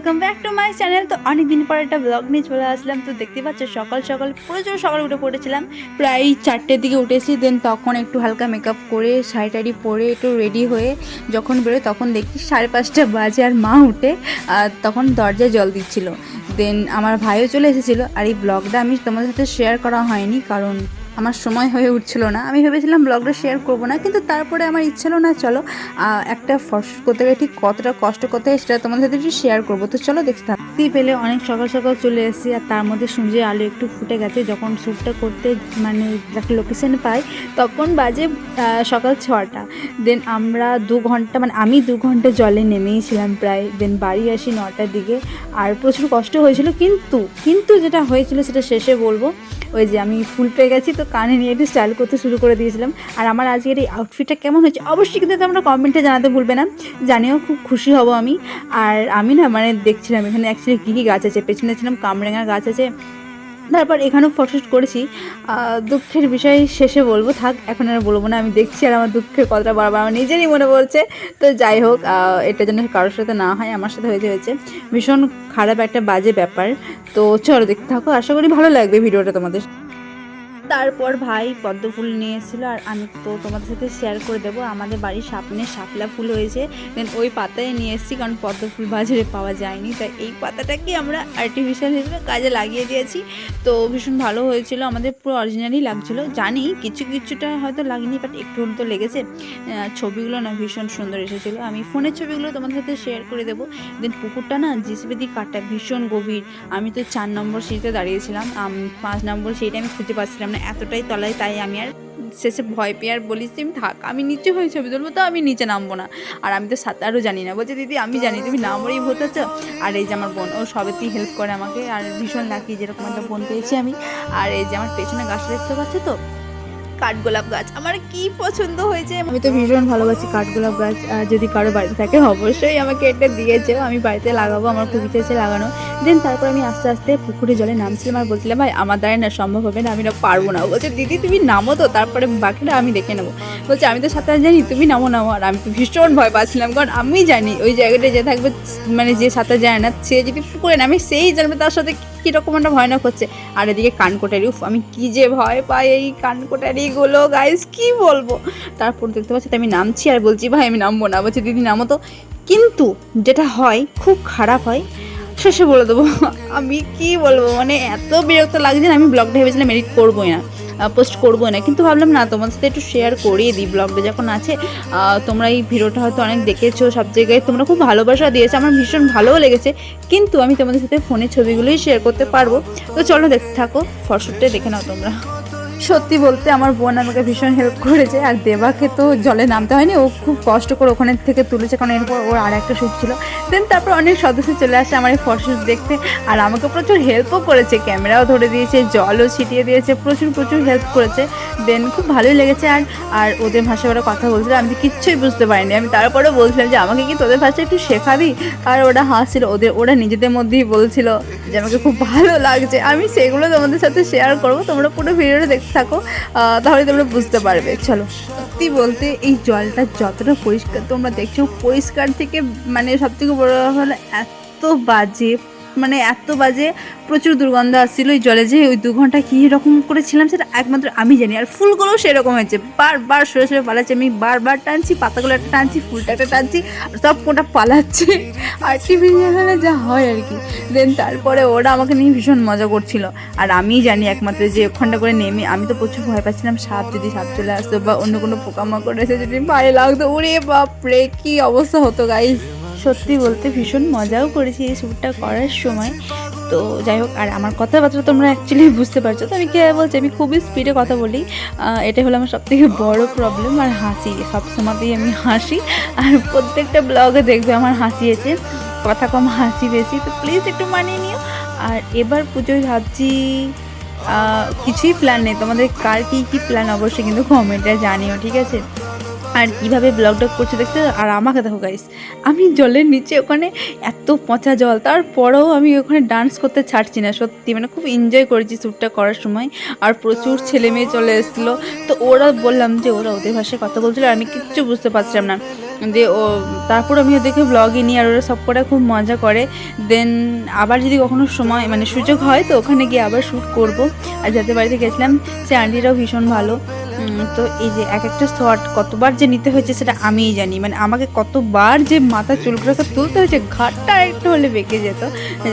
Welcome back to my channel তো অনেক দিন পর একটা ব্লগ নিয়ে চলে আসলাম। তো দেখতে পাচ্ছ, সকাল সকাল প্রচুর সকাল উঠে পড়েছিলাম। প্রায় চারটের দিকে উঠেছি দেন তখন একটু হালকা মেকআপ করে, শাড়ি টাড়ি পরে একটু রেডি হয়ে যখন বেরোয় তখন দেখি সাড়ে পাঁচটা বাজে আর মা উঠে, আর তখন দরজায় জল দিচ্ছিল। দেন আমার ভাইও চলে এসেছিল, আর এই ব্লগটা আমি তোমাদের সাথে শেয়ার করা হয়নি, কারণ আমার সময় হয়ে উঠছিল না। আমি ভেবেছিলাম ব্লগটা শেয়ার করব না, কিন্তু তারপরে আমার ইচ্ছে না, চলো একটা ফসল করতে গেলে ঠিক কতটা কষ্ট করতে হয় সেটা তোমাদের সাথে একটু শেয়ার করব। তো চলো, দেখতে থাকতেই পেলে অনেক সকাল সকাল চলে এসেছি, আর তার মধ্যে সূর্যের আলো একটু ফুটে গেছে। যখন শ্যুটটা করতে মানে একটা লোকেশন পাই, তখন বাজে সকাল ছটা। দেন আমরা দু ঘণ্টা মানে আমি দু ঘণ্টা জলে নেমেইছিলাম প্রায়। দেন বাড়ি আসি নটার দিকে। আর প্রচুর কষ্ট হয়েছিল, কিন্তু কিন্তু যেটা হয়েছিল, সেটা শেষে বলব। ওই যে আমি ফুল পেয়ে গেছি, তো কানে নিয়ে একটু স্টাইল করতে শুরু করে দিয়েছিলাম। আর আমার আজকের এই আউটফিটটা কেমন হয়েছে অবশ্যই কিন্তু তোমরা কমেন্টে জানাতে ভুলবে না। জানিও খুব খুশি হব আমি। আর আমি না মানে দেখছিলাম এখানে অ্যাকচুয়ালি কী কী গাছ আছে, পেছনে ছিলাম কামরেঙার গাছ আছে তারপর এখানেও ফটোশ্যুট করেছি। দুঃখের বিষয় শেষে বলব, থাক, এখন আর বলব না, আমি দেখছি আর আমার দুঃখের কথাটা বারবার আমার নিজেরই মনে পড়ছে। তো যাই হোক এটা যেন কারোর সাথে না হয়, আমার সাথে হয়েছে হয়েছে। ভীষণ খারাপ একটা বাজে ব্যাপার। তো চলো, দেখতে থাকো, আশা করি ভালো লাগবে ভিডিওটা তোমাদের। তারপর ভাই পদ্ম ফুল নিয়ে এসেছিল আর আমি তো তোমাদের সাথে শেয়ার করে দেবো। আমাদের বাড়ির সামনে শাপলা ফুল হয়েছে। দেন ওই পাতায় নিয়ে এসেছি কারণ পদ্ম ফুল বাজারে পাওয়া যায়নি। তাই এই পাতাটাকে আমরা আর্টিফিশিয়াল হিসেবে কাজে লাগিয়ে দিয়েছি। তো ভীষণ ভালো হয়েছিল। আমাদের পুরো অরিজিনালই লাগছিল। জানি কিছু কিছুটা হয়তো লাগেনি বাট একটু তো লেগেছে। ছবিগুলো না ভীষণ সুন্দর এসেছিল। আমি ফোনের ছবিগুলো তোমাদের সাথে শেয়ার করে দেবো। দেন পুকুরটা না জিসিবি দিয়ে কাটা ভীষণ গভীর। আমি তো চার নম্বর সিঁড়িতে দাঁড়িয়েছিলাম। পাঁচ নম্বর সিঁড়িটা আমি খুঁজে পাচ্ছিলাম না। এতটাই তলায়, তাই আমি আর শেষে ভয় পেয়ে আর বলিস তুমি থাক, আমি নিচে হয়ে ছবি তুলবো তো, আমি নিচে নামবো না। আর আমি তো সাঁতারও জানি না। বলছে, দিদি, আমি জানি, তুমি নামরেই ভূতেছ আর এই যে আমার বোন, ও সবেতেই হেল্প করে আমাকে, আর ভীষণ লাকি যেরকম একটা বোন পেয়েছি আমি। আর এই যে আমার পেছনে গাছটা দেখতে পাচ্ছ তো? কাঠগোলাপ গাছ। আমার কি পছন্দ হয়েছে? আমি তো ভীষণ ভালোবাসি কাঠগোলাপ গাছ। আর যদি কারও বাড়িতে থাকে, অবশ্যই আমাকে এটা দিয়েছে আমি বাড়িতে লাগাবো, আমার খুব ইচ্ছে আছে লাগানো দেন তারপর আমি আস্তে আস্তে পুকুরে জলে নামছিলাম আর বলছিলাম, ভাই, আমার দ্বারা না সম্ভব হবে না, আমি না পারব না। বলছে, দিদি, তুমি নামো তো, তারপরে বাকিটা আমি দেখে নেব। বলছে, আমি তো সাঁতার জানি, তুমি নামো নামো। আর আমি তো ভীষণ ভয় পাচ্ছিলাম, কারণ আমি জানি ওই জায়গাটায় যে থাকবে মানে যে সাঁতার জানে না, সে যদি পুকুরে নামে, সেই জানবে তার সাথে কীরকম একটা ভয়ানক হচ্ছে। আর এদিকে কানকোটারি, উফ, আমি কি যে ভয় পাই এই কানকোটারিগুলো গাইস কি বলব? তারপর দেখতে পাচ্ছি, আমি নামছি আর বলছি, ভাই, আমি নামবো না। বলছি, দিদি, নামো তো। কিন্তু যেটা হয়, খুব খারাপ হয় শেষে বলে দেবো। আমি কি বলব? মানে এত বিরক্ত লাগছে না আমি ব্লগটা ভেবেছিলাম এডিট করবোই না পোস্ট করব না। কিন্তু ভাবলাম, না, তোমাদের সাথে একটু শেয়ার করিয়ে দিই ব্লগটা যখন আছে তোমরা এই ভিডিওটা হয়তো অনেক দেখেছ, সব জায়গায় তোমরা খুব ভালোবাসা দিয়েছ, আমার ভীষণ ভালোও লেগেছে। কিন্তু আমি তোমাদের সাথে ফোনের ছবিগুলোই শেয়ার করতে পারব। তো চলো দেখতে থাকো ফটোশ্যুটটা দেখে নাও তোমরা। সত্যি বলতে আমার বোন আমাকে ভীষণ হেল্প করেছে আর দেবাকে তো জলে নামতে হয়নি, ও খুব কষ্ট করে ওখানে থেকে তুলেছে কারণ এরপর ওর আর একটা শ্যুট ছিল। দেন তারপর অনেক সদস্য চলে আসে আমার এই ফটোশ্যুট দেখতে আর আমাকে প্রচুর হেল্পও করেছে ক্যামেরাও ধরে দিয়েছে, জলও ছিটিয়ে দিয়েছে, প্রচুর প্রচুর হেল্প করেছে। দেন খুব ভালোই লেগেছে আর আর ওদের ভাষায় ওরা কথা বলছিল, আমি কিচ্ছুই বুঝতে পারিনি। আমি তারপরেও বলছিলাম যে, আমাকে কি তোদের ভাষা একটু শেখাবি? আর ওরা হাসছিল, ওদের, ওরা নিজেদের মধ্যেই বলছিল যে, আমাকে খুব ভালো লাগছে, আমি সেগুলো তোমাদের সাথে শেয়ার করব, তোমরা পুরো ভিডিওটা দেখতে থাকো তাহলে তোমরা বুঝতে পারবে। চলো, সত্যি বলতে এই জলটা যতটা পরিষ্কার তোমরা দেখছ, পরিষ্কার থেকে মানে সবথেকে বড় হলো এত বাজে মানে এত বাজে, প্রচুর দুর্গন্ধ আসছিল ওই জলে যে ওই দু ঘণ্টা কী রকম করেছিলাম সেটা একমাত্র আমি জানি। আর ফুলগুলোও সেরকম হয়েছে। বারবার সরে সরে পালাচ্ছে, আমি বারবার টানছি, পাতাগুলো একটা টানছি, ফুলটা একটা টানছি, আর সব কোটা পালাচ্ছে। আর আর্টিফিশিয়ালে যা হয় আর কি। দেন তারপরে ওরা আমাকে নিয়ে ভীষণ মজা করছিল। আর আমি জানি একমাত্র যে ওখানটা করে নেমে আমি তো প্রচুর ভয় পাচ্ছিলাম, সাপ যদি সাপ চলে আসতো বা অন্য কোনো পোকামাকড় এসে যদি পায়ে লাগতো, ওরে বাপরে, কী অবস্থা হতো গাইস সত্যি বলতে ভীষণ মজাও করেছি এই শ্যুটটা করার সময়। তো যাই হোক, আর আমার কথাবার্তা তোমরা অ্যাকচুয়ালি বুঝতে পারছ। তো আমি কে বলছি, আমি খুবই স্পিডে কথা বলি। এটা হলো আমার সবথেকে বড় প্রবলেম আর হাসি। সব সময়তেই আমি হাসি। আর প্রত্যেকটা ব্লগে দেখবে আমার হাসিয়েছে কথা কম, হাসি বেশি। তো প্লিজ একটু মানিয়ে নিও। আর এবার পুজোয় ভাবছি কিছুই প্ল্যান নেই। তোমাদের কার কী কী প্ল্যান অবশ্যই কিন্তু কমেন্টে জানিও, ঠিক আছে? আর কীভাবে ব্লগটা করছে দেখতে আর আমাকে দেখো গাইস আমি জলের নিচে ওখানে এত পচা জল, তারপরেও আমি ওখানে ডান্স করতে ছাড়ছি না, সত্যি মানে খুব এনজয় করেছি শ্যুটটা করার সময়। আর প্রচুর ছেলে মেয়ে চলে এসেছিল। তো ওরা বললাম যে ওরা ওদের ভাষায় কথা বলছিল আমি কিচ্ছু বুঝতে পারছিলাম না। যে ও তারপর আমি ওদেরকে ব্লগে নিই, আর ওরা সব করে খুব মজা করে। দেন আবার যদি কখনো সময় মানে সুযোগ হয়, তো ওখানে গিয়ে আবার শ্যুট করব। আর যাতে বাড়িতে গেছিলাম, সে আন্টিটাও ভীষণ ভালো। তো এই যে এক একটা শট কতবার যে নিতে হয়েছে সেটা আমিই জানি। মানে আমাকে কতবার যে মাথা চুলগুলো সব তুলতে হয়েছে, ঘাটটা একটু হলে বেঁকে যেত।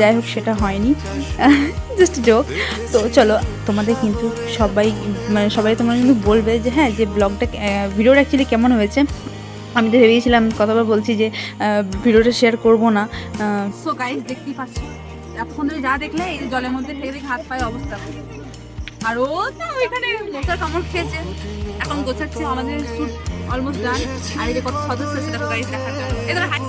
যাই হোক, সেটা হয়নি। জাস্ট জোক তো চলো, তোমাদের কিন্তু সবাই মানে সবাই তোমরা কিন্তু বলবে যে হ্যাঁ যে ব্লগটা ভিডিওটা অ্যাকচুয়ালি কেমন হয়েছে? আমি তো ভেবেছিলাম কতবার বলছি যে ভিডিওটা শেয়ার করব না। সো গাইস দেখতেই পাচ্ছ। এতক্ষণ যা দেখলে, এই জলের মধ্যে দেখে হাত পায়ে অবস্থা। আর ও এখানে মশার কামড় খেয়েছে। এখন গোছাচ্ছে আমাদের শুট অলমোস্ট ডান আর এই যে কত সদস্য এদের হাই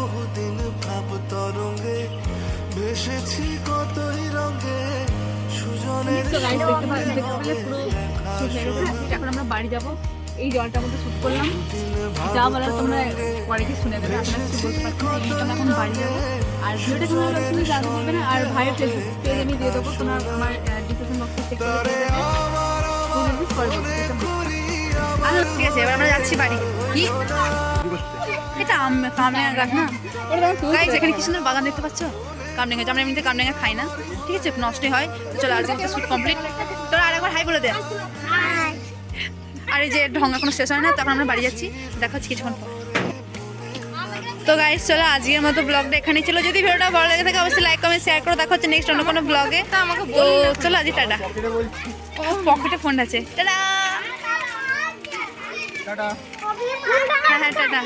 পেলে পুরো shoot হয়ে গেছে। এখন আমরা বাড়ি যাব। এই জলটার মধ্যে শুট করলাম। যা বলার তোমরা পরে কি শুনে দেবে আপনারা কিছু বলতে পারছেন না। এখন বাড়ি যাব। আর ভিডিওটা কেমন লাগল তুমি জানতে পারবে না আর ভাইয়ের পেজ আমি দিয়ে দেবো। তোমরা আমার ঠিক আছে এবার আমরা যাচ্ছি বাড়ি এটা না কি বাগান দেখতে এমনিতে খাই না ঠিক আছে নষ্টই হয় কমপ্লিট তোরা হাই বলে দে আর এই যে ঢঙ্গা কোনো শেষ হয় না, তখন আমরা বাড়ি যাচ্ছি। দেখা হচ্ছে কিছুক্ষণ পর। তো গাইস চলো আজকের মতো ব্লগটা এখানেই ছিল। যদি ভিডিওটা ভালো লাগে থাকে অবশ্যই লাইক কমেন্ট শেয়ার করে। দেখো হচ্ছে নেক্সট অন্য কোনো ব্লগে তো চলো আজকে টাটা। ও পকেটে ফোন আছে। টাটা। হ্যাঁ হ্যাঁ টাটা।